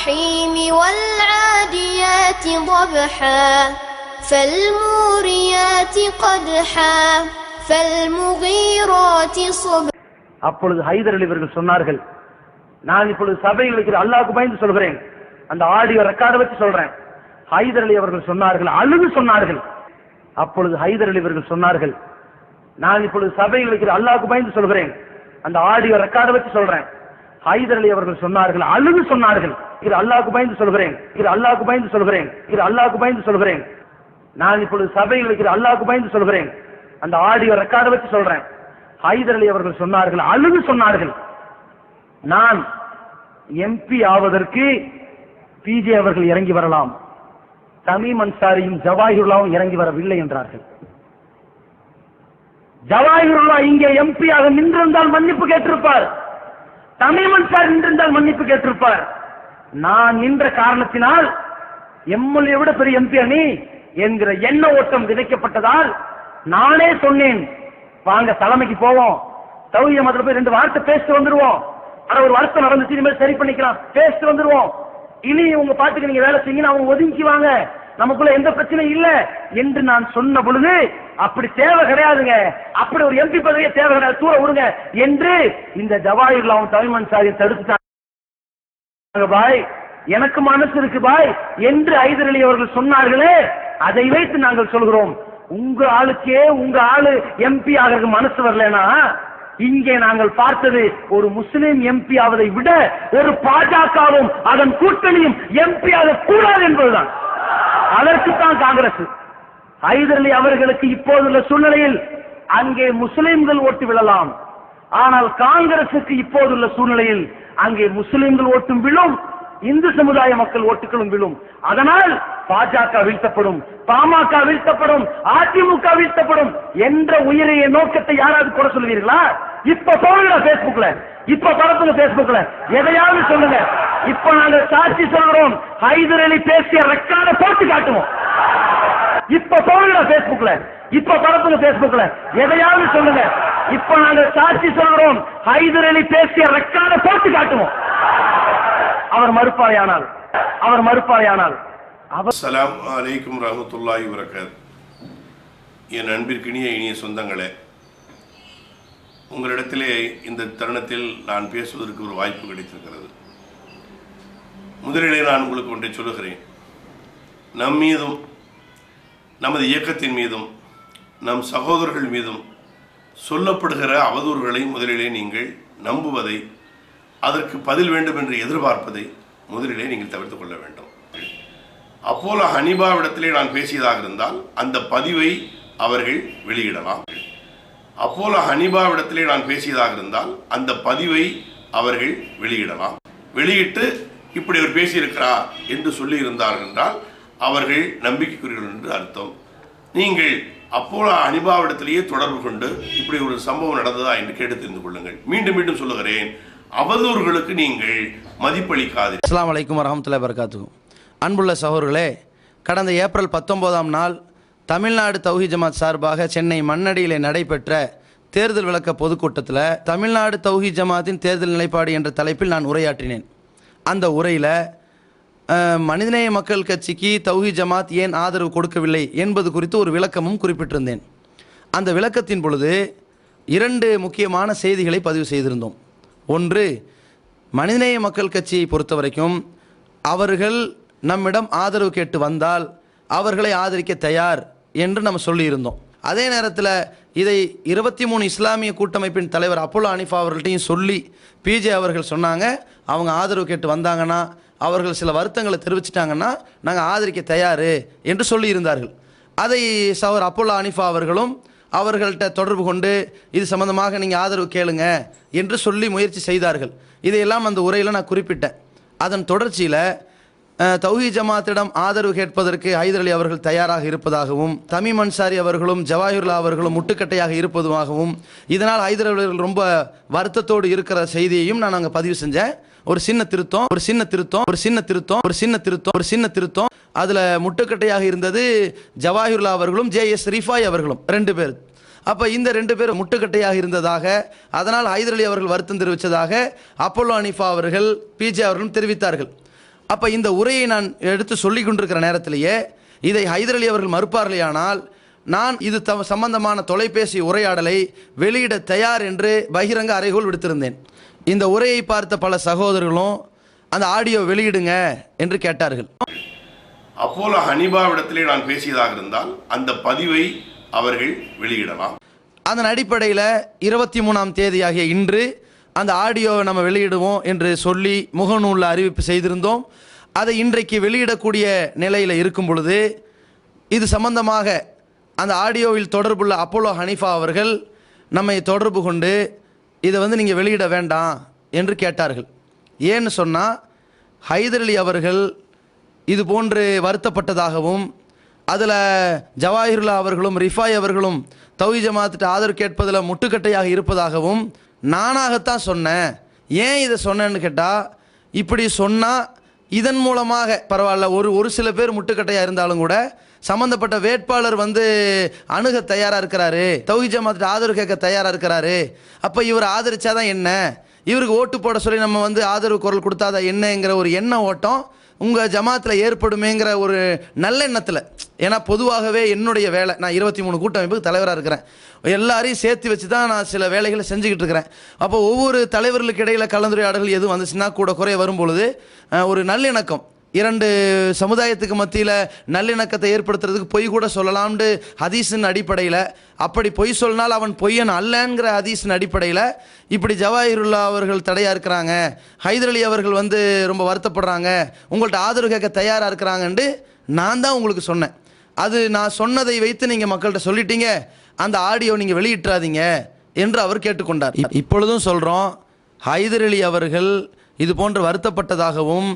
الجحيم والعاديات ضبحا فالموريات قدحا فالمغيرات صبحا அப்பொழுது ஹைதர் அலி இவர்கள் சொன்னார்கள் நான் இப்பொழுது சபையில் இருக்கிற அல்லாஹ்வுக்கு பயந்து சொல்கிறேன் அந்த ஆடியோ ரெக்கார்டை வச்சு சொல்றேன் ஹைதர் அலி அவர்கள் சொன்னார்கள் அழுது சொன்னார்கள் அப்பொழுது ஹைதர் அலி இவர்கள் சொன்னார்கள் நான் இப்பொழுது சபையில் இருக்கிற அல்லாஹ்வுக்கு பயந்து சொல்கிறேன் அந்த ஆடியோ ரெக்கார்டை வச்சு சொல்றேன் ஹைதர் அலி அவர்கள் சொன்னார்கள் அழுது சொன்னார்கள். இது அல்லாஹ்வுக்கு பயந்து சொல்கிறேன் இது அல்லாஹ்வுக்கு பயந்து சொல்கிறேன் இது அல்லாஹ்வுக்கு பயந்து சொல்கிறேன். நான் இப்பொழுது சபையில் இருக்கிற அல்லாஹ்வுக்கு பயந்து சொல்கிறேன். அந்த ஆடியோ ரெக்கார்டை வச்சு சொல்றேன். ஹைதர் அலி அவர்கள் சொன்னார்கள் அழுது சொன்னார்கள். நான் எம்பி ஆவதற்கு பிஜே அவர்கள் இறங்கி வரலாம். தமீம் அன்சாரியும் ஜவாஹிருல்லாவும் இறங்கி வரவில்லை என்றார்கள். ஜவாஹிருல்லா இங்கே எம்பியாக நின்றிருந்தால் மன்னிப்பு கேட்டிருப்பார். தமிழ்மன் சார் நின்றிருந்தால் மன்னிப்பு கேட்டிருப்பார். நான் நின்ற காரணத்தினால் எம்எல்ஏ விட பெரிய எம்பி அணி என்கிற எண்ண ஓட்டம் விதைக்கப்பட்டதால் நானே சொன்னேன் வாங்க தலைமைக்கு போவோம். சௌரிய மதத்தில் போய் ரெண்டு வார்த்தை பேசிட்டு வந்துருவோம். ஆனா ஒரு வருத்தம் நடந்துச்சு இனிமேல் சரி பண்ணிக்கலாம். பேசிட்டு வந்துருவோம். இனி உங்க பாட்டுக்கு நீங்க வேலை செய்யுங்க அவங்க ஒதுங்கிக்குவாங்க. நமக்குள்ள எந்த பிரச்சனையும் இல்ல என்று நான் சொன்ன பொழுது அப்படி தேவை கிடையாதுங்க. அப்படி ஒரு எம்பி பதவியே தேவை கிடையாது. தூர விடுங்க என்று இந்த ஜவாஹிர்லாவும் தமிழ்மன் சாரியை தடுத்துட்டாங்க. பாய் எனக்கு மனசு இருக்கு பாய் என்று ஐதரளி அவர்கள் சொன்னார்களே அதை வைத்து நாங்கள் சொல்கிறோம். உங்க ஆளுக்கே உங்க ஆளு எம்பி ஆகிறது மனசு வரலனா இங்கே நாங்கள் பார்த்தது ஒரு முஸ்லிம் எம்பி ஆவதை விட ஒரு பாஜகவும் அதன் கூட்டணியும் எம்பி ஆக கூடாது என்பதுதான். அதற்குத்தான் காங்கிரஸ். ஹைதர் அலி அவர்களுக்கு இப்போதுள்ள சூழ்நிலையில் அங்கே முஸ்லிம்கள் ஓட்டு விழலாம். ஆனால் காங்கிரசுக்கு இப்போதுள்ள சூழ்நிலையில் அங்கே முஸ்லிம்கள் ஓட்டும் விழும் இந்து சமுதாய மக்கள் ஓட்டுகளும் விழும். அதனால் பாஜக வீழ்த்தப்படும் பாமக வீழ்த்தப்படும் அதிமுக வீழ்த்தப்படும் என்ற உயிரிய நோக்கத்தை யாராவது கூட சொல்வீர்களா இப்ப சொல்லுங்க பேஸ்புக்ல இப்ப பரப்புங்க பேஸ்புக்ல எதையாவது சொல்லுங்க. இப்ப நாங்க சாட்சி சொல்றோம். ஹைதர் அலி பேசிய ரெக்கார்ட போட்டு காட்டுவோம். இப்ப சொல்லுங்க பேஸ்புக்ல இப்ப பரப்புங்க பேஸ்புக்ல எதையாவது சொல்லுங்க. இப்ப நாங்க சாட்சி சொல்றோம். ஹைதர் அலி பேசிய ரெக்கார்ட போட்டு காட்டுவோம். அவர் மறுப்பாளையானால் அவர் மறுப்பாரையானால் அவர் அஸ்ஸலாமு அலைக்கும் ரஹமத்துல்லாஹி வரகாத் என் அன்பிற்கினிய இனிய சொந்தங்களே உங்களிடத்திலே இந்த தருணத்தில் நான் பேசுவதற்கு ஒரு வாய்ப்பு கிடைத்திருக்கிறது. முதலிலே நான் உங்களுக்கு ஒன்றை சொல்லுகிறேன். நம் மீதும் நமது இயக்கத்தின் மீதும் நம் சகோதரர்கள் மீதும் சொல்லப்படுகிற அவதூறுகளை முதலிலே நீங்கள் நம்புவதை அதற்கு பதில் வேண்டும் என்று எதிர்பார்ப்பதை முதலிலே நீங்கள் தவிர்த்து கொள்ள வேண்டும். அப்போலோ ஹனிபாவிடத்திலே நான் பேசியதாக இருந்தால் அந்த பதிவை அவர்கள் வெளியிடலாம். அப்போலோ ஹனிபாவிடத்திலே நான் பேசியதாக இருந்தால் அந்த பதிவை அவர்கள் வெளியிடலாம். வெளியிட்டு இப்படி அவர் பேசியிருக்கிறார் என்று சொல்லி இருந்தார்கள் என்றால் அவர்கள் நம்பிக்கைக்குரியவர்கள் என்று அர்த்தம். நீங்கள் அப்போலோ அனிபாவிடத்திலேயே தொடர்பு கொண்டு இப்படி ஒரு சம்பவம் நடந்ததா என்று கேட்டு தெரிந்து கொள்ளுங்கள். மீண்டும் மீண்டும் சொல்லுகிறேன் அவதூறுகளுக்கு நீங்கள் மதிப்பளிக்காதீர்கள். அஸ்லாம் அலைக்கும் வரஹமத்துல்லாஹி வபரகாத்துஹு. அன்புள்ள சகோர்களே கடந்த ஏப்ரல் பத்தொன்பதாம் நாள் தமிழ்நாடு தௌஹி ஜமாத் சார்பாக சென்னை மண்ணடியிலே நடைபெற்ற தேர்தல் விளக்க பொதுக்கூட்டத்தில் தமிழ்நாடு தௌஹி ஜமாத்தின் தேர்தல் நிலைப்பாடு என்ற தலைப்பில் நான் உரையாற்றினேன். அந்த உரையில் மனிதநேய மக்கள் கட்சிக்கு தௌஹி ஜமாத் ஏன் ஆதரவு கொடுக்கவில்லை என்பது குறித்து ஒரு விளக்கமும் குறிப்பிட்டிருந்தேன். அந்த விளக்கத்தின் பொழுது இரண்டு முக்கியமான செய்திகளை பதிவு செய்திருந்தோம். ஒன்று மனிதநேய மக்கள் கட்சியை பொறுத்த வரைக்கும் அவர்கள் நம்மிடம் ஆதரவு கேட்டு வந்தால் அவர்களை ஆதரிக்க தயார் என்று நம்ம சொல்லியிருந்தோம். அதே நேரத்தில் இதை இருபத்தி மூணு இஸ்லாமிய கூட்டமைப்பின் தலைவர் அப்போலோ அனிஃபா அவர்கள்ட்டையும் சொல்லி பிஜே அவர்கள் சொன்னாங்க அவங்க ஆதரவு கேட்டு வந்தாங்கன்னா அவர்கள் சில வருத்தங்களை தெரிவிச்சிட்டாங்கன்னா நாங்கள் ஆதரிக்க தயார் என்று சொல்லியிருந்தார்கள் அதை சவர் அப்போலோ அனிஃபா அவர்களும் அவர்கள்ட்ட தொடர்பு கொண்டு இது சம்மந்தமாக நீங்கள் ஆதரவு கேளுங்க என்று சொல்லி முயற்சி செய்தார்கள். இதையெல்லாம் அந்த உரையில் நான் குறிப்பிட்டேன். அதன் தொடர்ச்சியில் தௌஹி ஜமாத்திடம் ஆதரவு கேட்பதற்கு ஹைதர் அலி அவர்கள் தயாராக இருப்பதாகவும் தமிம் அன்சாரி அவர்களும் ஜவாஹிர்லா அவர்களும் முட்டுக்கட்டையாக இருப்பதுமாகவும் இதனால் ஹைதர் அலி அவர்கள் ரொம்ப வருத்தத்தோடு இருக்கிற செய்தியையும் நான் அங்கே பதிவு செஞ்சேன். ஒரு சின்ன திருத்தம் ஒரு சின்ன திருத்தம் ஒரு சின்ன திருத்தம் ஒரு சின்ன திருத்தம் ஒரு சின்ன திருத்தம். அதில் முட்டுக்கட்டையாக இருந்தது ஜவாஹிர்லா அவர்களும் ஜே எஸ் ரிஃபாய் அவர்களும் ரெண்டு பேர். அப்போ இந்த ரெண்டு பேரும் முட்டுக்கட்டையாக இருந்ததாக அதனால் ஹைதர் அலி அவர்கள் வருத்தம் தெரிவித்ததாக அப்போலோ அனிஃபா அவர்கள் பிஜே அவர்களும் தெரிவித்தார்கள். அப்ப இந்த உரையை நான் எடுத்து சொல்லிக் கொண்டிருக்கிற நேரத்திலேயே இதை ஹைதர் அலி அவர்கள் மறுப்பார்களேயானால் நான் இது த சம்பந்தமான தொலைபேசி உரையாடலை வெளியிட தயார் என்று பகிரங்க அறைகோல் விடுத்திருந்தேன். இந்த உரையை பார்த்த பல சகோதரர்களும் அந்த ஆடியோ வெளியிடுங்க என்று கேட்டார்கள். அப்போலோ ஹனிபாவிடத்திலே நான் பேசியதாக இருந்தால் அந்த பதிவை அவர்கள் வெளியிடலாம். அதன் அடிப்படையில் இருபத்தி மூணாம் தேதியாகிய இன்று அந்த ஆடியோவை நம்ம வெளியிடுவோம் என்று சொல்லி முகநூலில் அறிவிப்பு செய்திருந்தோம். அதை இன்றைக்கு வெளியிடக்கூடிய நிலையில் இருக்கும் பொழுது இது சம்பந்தமாக அந்த ஆடியோவில் தொடர்புள்ள அப்போலோ ஹனீஃபா அவர்கள் நம்மை தொடர்பு கொண்டு இதை வந்து நீங்கள் வெளியிட வேண்டாம் என்று கேட்டார்கள். ஏன்னு சொன்னால் ஹைதர் அலி அவர்கள் இது போன்று வருத்தப்பட்டதாகவும் அதில் ஜவாஹிர்லா அவர்களும் ரிஃபாய் அவர்களும் தௌஹி ஆதரவு கேட்பதில் முட்டுக்கட்டையாக இருப்பதாகவும் நானாகத்தான் சொன்னேன். ஏன் இதை சொன்னேன்னு கேட்டால் இப்படி சொன்னால் இதன் மூலமாக பரவாயில்ல ஒரு ஒரு சில பேர் முட்டுக்கட்டையாக இருந்தாலும் கூட சம்மந்தப்பட்ட வேட்பாளர் வந்து அணுக தயாராக இருக்கிறாரு. தௌஹி ஜமாத்திட்ட ஆதரவு கேட்க தயாராக இருக்கிறாரு. அப்போ இவர் ஆதரிச்சாதான் என்ன? இவருக்கு ஓட்டு போட சொல்லி நம்ம வந்து ஆதரவு குரல் கொடுத்தாதான் என்னங்கிற ஒரு எண்ண ஓட்டம் உங்கள் ஜமாத்தில் ஏற்படுமேங்கிற ஒரு நல்லெண்ணத்தில் ஏன்னா பொதுவாகவே என்னுடைய வேலை நான் இருபத்தி மூணு கூட்டமைப்புக்கு தலைவராக இருக்கிறேன். எல்லாரையும் சேர்த்து வச்சு தான் நான் சில வேலைகளை செஞ்சுக்கிட்டு இருக்கிறேன். அப்போ ஒவ்வொரு தலைவர்களுக்கு இடையில் கலந்துரையாடல்கள் எதுவும் வந்துச்சுன்னா கூட குறைய வரும்பொழுது ஒரு நல்லிணக்கம். இரண்டு சமுதாயத்துக்கு மத்தியில் நல்லிணக்கத்தை ஏற்படுத்துறதுக்கு பொய் கூட சொல்லலாம்னு ஹதீஸின் அடிப்படையில். அப்படி பொய் சொன்னால் அவன் பொய்யன் அல்லங்கிற ஹதீஸின் அடிப்படையில் இப்படி ஜவாஹிருல்லா அவர்கள் தடையாக இருக்கிறாங்க. ஹைதர் அலி அவர்கள் வந்து ரொம்ப வருத்தப்படுறாங்க. உங்கள்ட்ட ஆதரவு கேட்க தயாராக இருக்கிறாங்கன்ட்டு நான் தான் உங்களுக்கு சொன்னேன். அது நான் சொன்னதை வைத்து நீங்கள் மக்கள்கிட்ட சொல்லிட்டீங்க. அந்த ஆடியோ நீங்கள் வெளியிட்டுறாதீங்க என்று அவர் கேட்டுக்கொண்டார். இப்பொழுதும் சொல்கிறோம் ஹைதர் அலி அவர்கள் இது போன்று வருத்தப்பட்டதாகவும்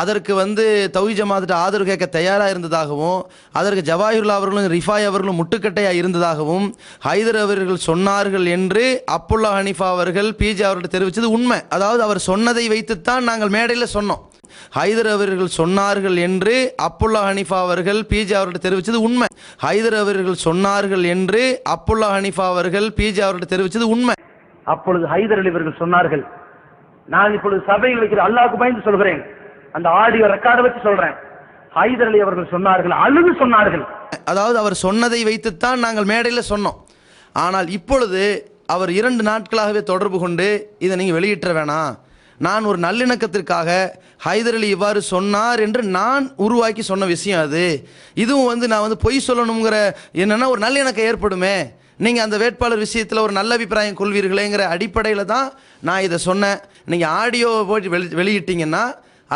அதற்கு வந்து தௌஹி ஜமாத்திட்ட ஆதரவு கேட்க தயாராக இருந்ததாகவும் அதற்கு ஜவாஹிருல்லா அவர்களும் ரிஃபாய் அவர்களும் முட்டுக்கட்டையாக இருந்ததாகவும் ஹைதர் அவர்கள் சொன்னார்கள் என்று அப்புல்லா ஹனீஃபா அவர்கள் பிஜே அவர்கிட்ட தெரிவித்தது உண்மை. அதாவது அவர் சொன்னதை வைத்துத்தான் நாங்கள் மேடையில் சொன்னோம். ஹைதர் அவர்கள் சொன்னார்கள் என்று அப்புல்லா ஹனீஃபா அவர்கள் பிஜே அவர்கிட்ட தெரிவித்தது உண்மை. ஹைதர் அவர்கள் சொன்னார்கள் என்று அப்புல்லா ஹனீஃபா அவர்கள் பிஜே அவர்கிட்ட தெரிவித்தது உண்மை. அப்பொழுது ஹைதர் அலி அவர்கள் சொன்னார்கள் நான் இப்பொழுது சபையில் வைக்கிற அல்லாவுக்கு பயந்து சொல்கிறேன். அந்த ஆடியோ ரெக்கார்டை வச்சு சொல்றேன். ஹைதர் அலி அவர்கள் சொன்னார்கள் அழுது சொன்னார்கள். அதாவது அவர் சொன்னதை வைத்துத்தான் நாங்கள் மேடையில் சொன்னோம். ஆனால் இப்பொழுது அவர் இரண்டு நாட்களாகவே தொடர்பு கொண்டு இதை நீங்கள் வெளியிட்ட வேணாம். நான் ஒரு நல்லிணக்கத்திற்காக ஹைதர் அலி இவ்வாறு சொன்னார் என்று நான் உருவாக்கி சொன்ன விஷயம் அது. இதுவும் வந்து நான் வந்து பொய் சொல்லணுங்கிற என்னென்னா ஒரு நல்லிணக்கம் ஏற்படுமே. நீங்கள் அந்த வேட்பாளர் விஷயத்தில் ஒரு நல்ல அபிப்பிராயம் கொள்வீர்களேங்கிற அடிப்படையில் தான் நான் இதை சொன்னேன். நீங்கள் ஆடியோ போட்டு வெளி வெளியிட்டீங்கன்னா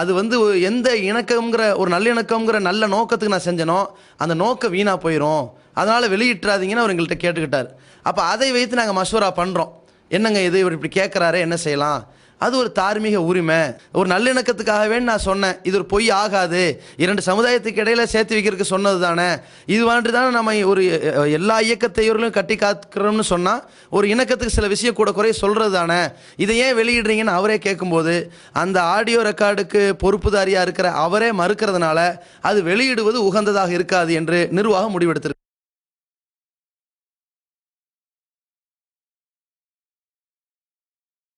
அது வந்து எந்த இணக்கம்ங்கிற ஒரு நல்லிணக்கம்ங்கிற நல்ல நோக்கத்துக்கு நான் செஞ்சனோ அந்த நோக்கம் வீணாக போயிடும் அதனால் வெளியிட்டுறாதீங்கன்னு அவர் எங்கள்கிட்ட கேட்டுக்கிட்டார். அப்போ அதை வைத்து நாங்கள் மஷூரா பண்ணுறோம் என்னங்க இது? இவர் இப்படி கேட்குறாரு என்ன செய்யலாம்? அது ஒரு தார்மீக உரிமை. ஒரு நல்லிணக்கத்துக்காகவே நான் சொன்னேன். இது ஒரு பொய் ஆகாது. இரண்டு சமுதாயத்துக்கு இடையில சேர்த்து வைக்கிறதுக்கு சொன்னது தானே. இது வாண்டு தானே நம்ம ஒரு எல்லா இயக்கத்தையும் கட்டி காக்கிறோம்னு சொன்னால் ஒரு இணக்கத்துக்கு சில விஷயம் கூட குறைய சொல்கிறது தானே. இதை ஏன் வெளியிடுறீங்கன்னு அவரே கேட்கும்போது அந்த ஆடியோ ரெக்கார்டுக்கு பொறுப்புதாரியாக இருக்கிற அவரே மறுக்கிறதுனால அது வெளியிடுவது உகந்ததாக இருக்காது என்று நிர்வாகம் முடிவெடுத்திருக்கு.